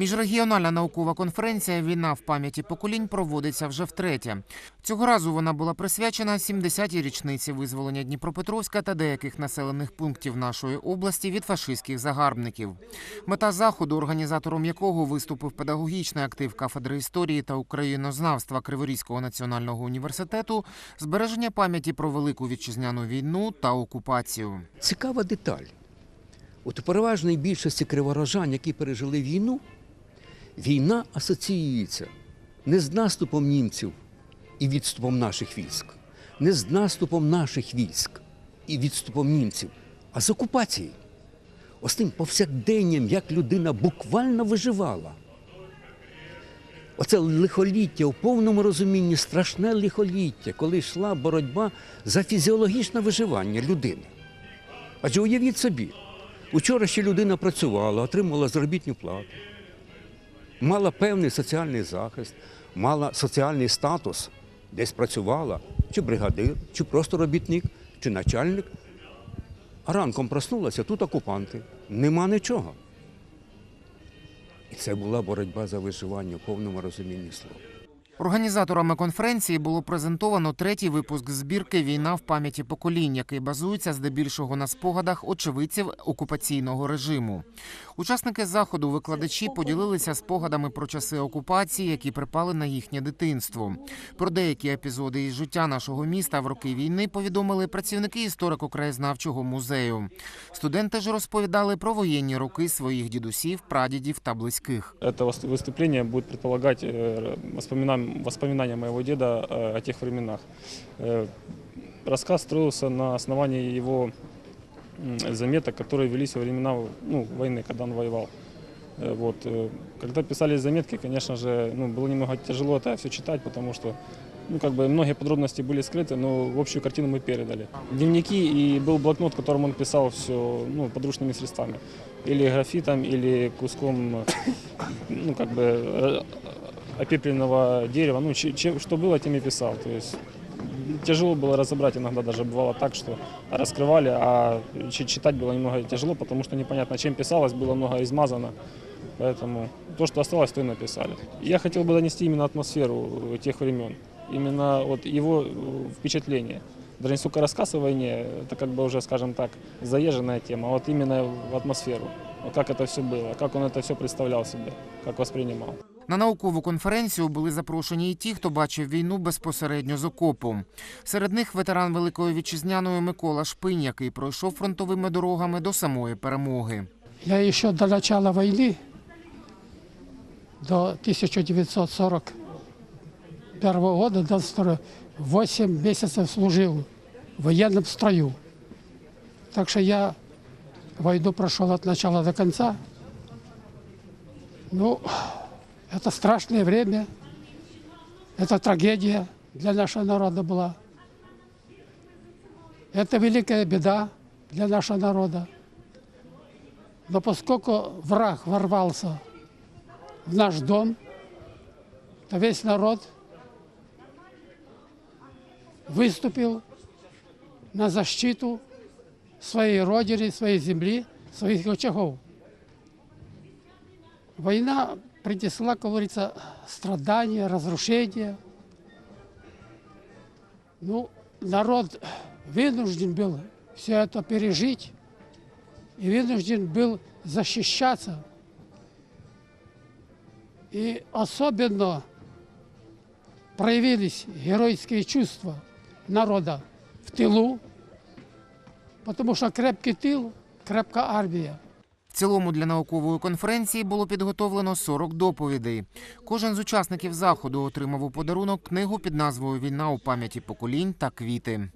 Міжрегіональна наукова конференція Війна в пам'яті поколінь проводиться вже втретє. Цього разу вона була присвячена 70-й річниці визволення Дніпропетровська та деяких населених пунктів нашої області від фашистських загарбників. Мета заходу, організатором якого виступив педагогічний актив кафедри історії та українознавства Криворізького національного університету, збереження пам'яті про велику вітчизняну війну та окупацію. Цікава деталь. От у переважній більшості криворожан, які пережили війну, війна асоціюється не з наступом німців і відступом наших військ, не з наступом наших військ і відступом німців, а з окупацією. Ось тим повсякденням, як людина буквально виживала. Оце лихоліття у повному розумінні, страшне лихоліття, коли йшла боротьба за фізіологічне виживання людини. Адже уявіть собі, учора ще людина працювала, отримувала заробітну плату, мала певний соціальний захист, мала соціальний статус, десь працювала, чи бригадир, чи просто робітник, чи начальник. А ранком проснулася, тут окупанти. Нема нічого. І це була боротьба за виживання в повному розумінні слова. Організаторами конференції було презентовано третій випуск збірки Війна в пам'яті поколінь, який базується здебільшого на спогадах очевидців окупаційного режиму. Учасники заходу, викладачі поділилися спогадами про часи окупації, які припали на їхнє дитинство. Про деякі епізоди із життя нашого міста в роки війни повідомили працівники історико-краєзнавчого музею. Студенти ж розповідали про воєнні роки своїх дідусів, прадідів та близьких. Это выс- выступление будет предполагать э, воспоминания, воспоминания моего деда э, о тех временах. Э, Рассказ строился на основании его м, заметок, которые велись во времена ну, войны, когда он воевал. Э, Вот. э, Когда писались заметки, конечно же, ну, было немного тяжело это все читать, потому что ну, как бы многие подробности были скрыты, но в общую картину мы передали. Дневники и был блокнот, которым он писал все ну, подручными средствами. Или графитом, или куском э, ну, как бы э, опепленного дерева. Ну, че- че- что было, тем и писал. То есть тяжело было разобрать, иногда даже бывало так, что раскрывали, а чи- читать было немного тяжело, потому что непонятно, чем писалось, было много измазано. Поэтому то, что осталось, то и написали. Я хотел бы донести именно атмосферу э, тех времен, именно вот его э, впечатление. Даже не столько рассказ о войне, это как бы уже, скажем так, заезженная тема, а вот именно в атмосферу. Вот как это все было, как он это все представлял себе, как воспринимал. На наукову конференцію були запрошені і ті, хто бачив війну безпосередньо з окопу. Серед них ветеран Великої вітчизняної Микола Шпинь, який пройшов фронтовими дорогами до самої перемоги. Я еще до начала войны, до 1941 года, до 8 месяцев служил в военном строю. Так что я войну прошел от начала до конца. Ну, это страшное время, это трагедия для нашего народа была. Это великая беда для нашего народа. Но поскольку враг ворвался в наш дом, то весь народ выступил на защиту своей родины, своей земли, своих очагов. Война принесла, как говорится, страдания, разрушения. Ну, народ вынужден был все это пережить и вынужден был защищаться. И особенно проявились геройские чувства народа в тылу, потому что крепкий тыл, крепкая армия. В цілому для наукової конференції було підготовлено 40 доповідей. Кожен з учасників заходу отримав у подарунок книгу під назвою Війна у пам'яті поколінь та квіти.